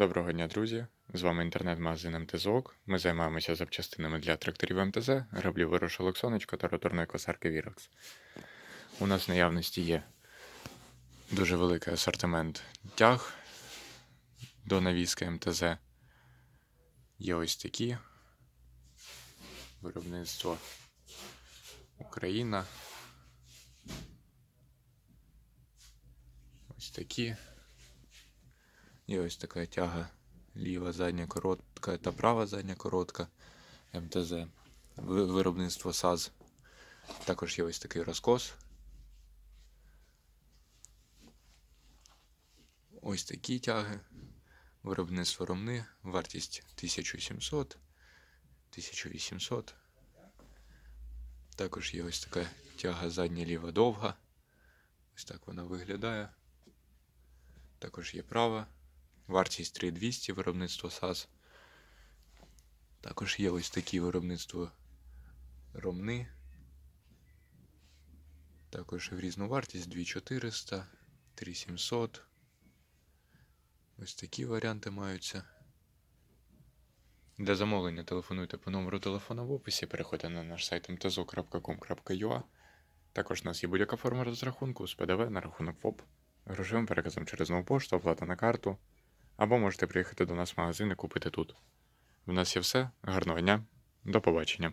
Доброго дня, друзі! З вами інтернет-магазин МТЗОК. Ми займаємося запчастинами для тракторів МТЗ, граблів вирушилок сонечко та роторної косарки Віракс. У нас в наявності є дуже великий асортимент тяг до навіски МТЗ. Є ось такі. Виробництво Україна. Ось такі. Є ось така тяга ліва задня коротка та права задня коротка МТЗ. Виробництво САЗ. Також є ось такий розкос. Ось такі тяги. Виробництво ромни. Вартість 1700, 1800. Також є ось така тяга задня ліва довга. Ось так вона виглядає. Також є права. Вартість 3200 виробництво САЗ. Також є ось такі виробництво ромни. Також в різну вартість 2400, 3700. Ось такі варіанти маються. Для замовлення телефонуйте по номеру телефона в описі, переходьте на наш сайт mtzo.com.ua. Також у нас є будь-яка форма розрахунку з ПДВ на рахунок ФОП, грошовим переказом через нову пошту, оплата на карту. Або можете приїхати до нас в магазин і купити тут. В нас є все. Гарного дня. До побачення.